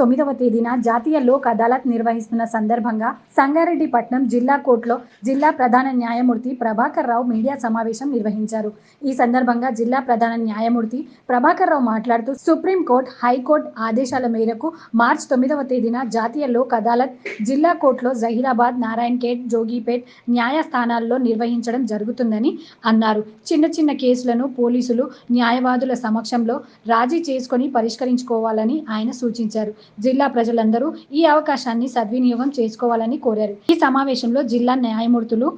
తొమ్మిదవ తేదీన జాతీయ లోక్ అదాలత్ నిర్వహిస్తున్న సందర్భంగా సంగారెడ్డిపట్నం జిల్లా కోర్టులో జిల్లా ప్రధాన న్యాయమూర్తి ప్రభాకర్ రావు మీడియా సమావేశం నిర్వహించారు. ఈ సందర్భంగా జిల్లా ప్రధాన న్యాయమూర్తి ప్రభాకర్ రావు మాట్లాడుతూ సుప్రీంకోర్టు హైకోర్టు ఆదేశాల మేరకు మార్చి తొమ్మిదవ తేదీన జాతీయ లోక్ అదాలత్ జిల్లా కోర్టులో జహీరాబాద్ నారాయణఖేట్ జోగిపేట్ న్యాయస్థానాల్లో నిర్వహించడం జరుగుతుందని అన్నారు. చిన్న చిన్న కేసులను పోలీసులు న్యాయవాదుల సమక్షంలో రాజీ చేసుకొని పరిష్కరించుకోవాలని ఆయన సూచించారు. జిల్లా ప్రజలందరూ ఈ అవకాశాన్ని సద్వినియోగం చేసుకోవాలని కోరారు. ఈ సమావేశంలో జిల్లా న్యాయమూర్తులు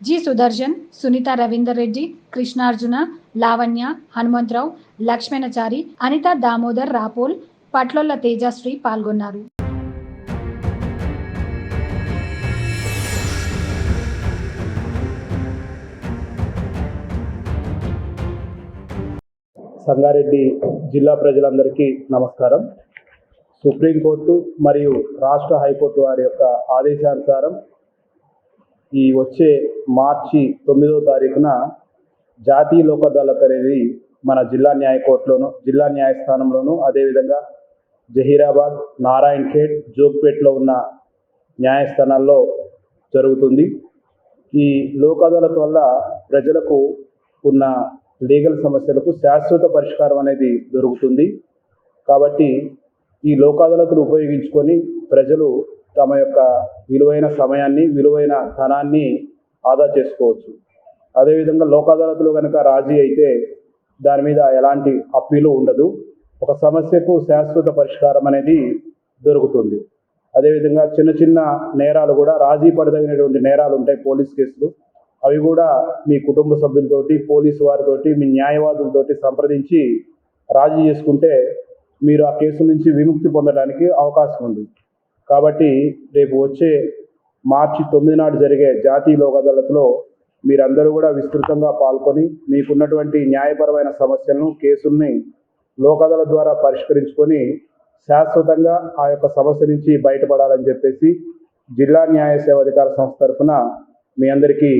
జి సుదర్శన్ సునీత రవీందర్ రెడ్డి కృష్ణార్జున లావణ్య హనుమంతరావు లక్ష్మణచారి అనిత దామోదర్ రాపోల్ పట్లొల్ల తేజశ్రీ పాల్గొన్నారు. సంగారెడ్డి జిల్లా ప్రజలందరికీ నమస్కారం. సుప్రీంకోర్టు మరియు రాష్ట్ర హైకోర్టు వారి యొక్క ఆదేశానుసారం ఈ వచ్చే మార్చి తొమ్మిదవ తారీఖున జాతీయ లోక్ అదాలత్ అనేది మన జిల్లా న్యాయ కోర్టులోను జిల్లా న్యాయస్థానంలోను అదేవిధంగా జహీరాబాద్ నారాయణ్ ఖేడ్ జోగ్పేట్లో ఉన్న న్యాయస్థానాల్లో జరుగుతుంది. ఈ లోక్ అదాలత్ వల్ల ప్రజలకు ఉన్న లీగల్ సమస్యలకు శాశ్వత పరిష్కారం అనేది దొరుకుతుంది. కాబట్టి ఈ లోకాదాలతను ఉపయోగించుకొని ప్రజలు తమ యొక్క విలువైన సమయాన్ని విలువైన ధనాన్ని ఆదా చేసుకోవచ్చు. అదేవిధంగా లోక్ కనుక రాజీ అయితే దాని మీద ఎలాంటి అప్పీలు ఉండదు. ఒక సమస్యకు శాశ్వత పరిష్కారం అనేది దొరుకుతుంది. అదేవిధంగా చిన్న చిన్న నేరాలు కూడా రాజీ పడదగినటువంటి నేరాలు ఉంటాయి పోలీస్ కేసులు. అవి కూడా మీ కుటుంబ సభ్యులతోటి పోలీసు వారితోటి మీ న్యాయవాదులతోటి సంప్రదించి రాజీ చేసుకుంటే మీరు ఆ కేసు నుంచి విముక్తి పొందడానికి అవకాశం ఉంది. కాబట్టి రేపు వచ్చే మార్చి తొమ్మిది నాడు జరిగే జాతీయ లోక్ అదాలత్లో మీరందరూ కూడా విస్తృతంగా పాల్గొని మీకున్నటువంటి న్యాయపరమైన సమస్యలను కేసుల్ని లోక్ అదాలత్ ద్వారా పరిష్కరించుకొని శాశ్వతంగా ఆ యొక్క సమస్య నుంచి బయటపడాలని చెప్పేసి జిల్లా న్యాయ సేవాధికార సంస్థ తరఫున మీ అందరికీ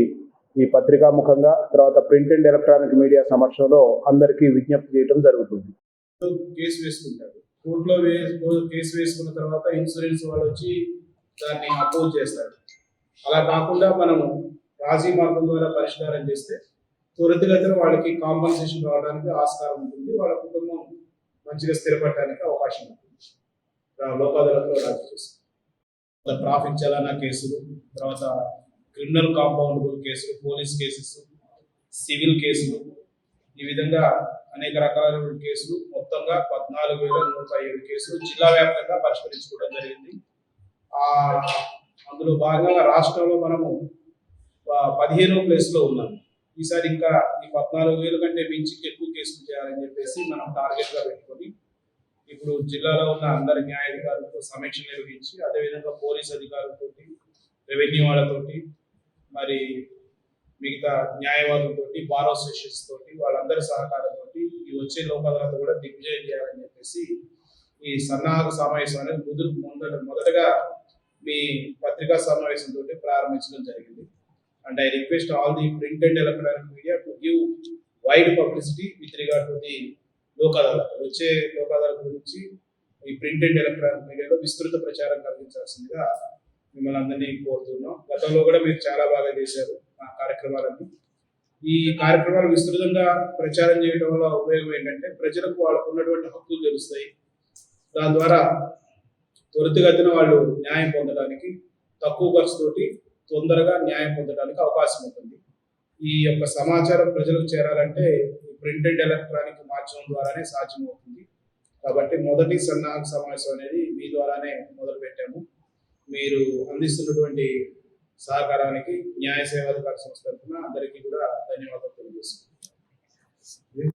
ఈ పత్రికాముఖంగా తర్వాత ప్రింట్ అండ్ ఎలక్ట్రానిక్ మీడియా సమక్షంలో అందరికీ విజ్ఞప్తి చేయడం జరుగుతుంది. కేసు వేసుకుంటారు కోర్టులో వే కేసు వేసుకున్న తర్వాత ఇన్సూరెన్స్ వాళ్ళు వచ్చి దాన్ని అపోజ్ చేస్తారు. అలా కాకుండా మనము రాజీ మార్గం ద్వారా పరిష్కారం చేస్తే త్వరితగతిన వాళ్ళకి కాంపన్సేషన్ రావడానికి ఆస్కారం ఉంటుంది. వాళ్ళ కుటుంబం మంచిగా స్థిరపడటానికి అవకాశం ఉంటుంది. లోకాదాలతో రాజీ చేస్తారు. ట్రాఫిక్ చలానా కేసులు తర్వాత క్రిమినల్ కాంపౌండబుల్ కేసులు పోలీస్ కేసెస్ సివిల్ కేసులు ఈ విధంగా అనేక రకాల కేసులు. మొత్తంగా పద్నాలుగు వేల నూట ఏడు కేసులు జిల్లా వ్యాప్తంగా పరిష్కరించుకోవడం జరిగింది. ఆ అందులో భాగంగా రాష్ట్రంలో మనము పదిహేనో ప్లేస్లో ఈసారి ఇంకా ఈ పద్నాలుగు వేల కంటే మించి ఎక్కువ కేసులు చేయాలని చెప్పేసి మనం టార్గెట్గా పెట్టుకొని ఇప్పుడు జిల్లాలో ఉన్న అందరి న్యాయాధికారులతో సమీక్ష నిర్వహించి అదేవిధంగా పోలీస్ అధికారులతోటి రెవెన్యూ వాళ్ళతోటి మరి మిగతా న్యాయవాదులతోటి బార్ అసోసియేషన్స్ తోటి వాళ్ళందరి సహకారంతో ఈ వచ్చే లోక్ కూడా దిగ్విజయం చేయాలని చెప్పేసి ఈ సన్నాహక సమావేశం అనేది మొదలు మొదట మొదటగా మీ పత్రికా సమావేశంతో ప్రారంభించడం జరిగింది. And I request all the print and electronic media to give wide publicity with regard to the Lok వచ్చే లోక్ గురించి ఈ ప్రింట్ అండ్ ఎలక్ట్రానిక్ మీడియాలో విస్తృత ప్రచారం కలిగించాల్సిందిగా మిమ్మల్ని అందరినీ కోరుతున్నాం. గతంలో కూడా మీరు చాలా బాగా చేశారు. కార్యక్రమాలన్నీ. ఈ కార్యక్రమాలు విస్తృతంగా ప్రచారం చేయడం వల్ల ఉపయోగం ఏంటంటే ప్రజలకు వాళ్ళకు ఉన్నటువంటి హక్కులు తెలుస్తాయి. దాని ద్వారా త్వరితగతిన వాళ్ళు న్యాయం పొందడానికి తక్కువ ఖర్చుతోటి తొందరగా న్యాయం పొందడానికి అవకాశం ఉంటుంది. ఈ యొక్క సమాచారం ప్రజలకు చేరాలంటే ప్రింట్ అండ్ ఎలక్ట్రానిక్ మాధ్యమం ద్వారానే సాధ్యమవుతుంది. కాబట్టి మొదటి సన్నాహక సమావేశం అనేది మీ ద్వారానే మొదలు పెట్టాము మీరు అందిస్తున్నటువంటి సహకారానికి న్యాయ సేవాధికార సంస్థ తరఫున అందరికీ కూడా ధన్యవాదాలు తెలియజేస్తున్నాను.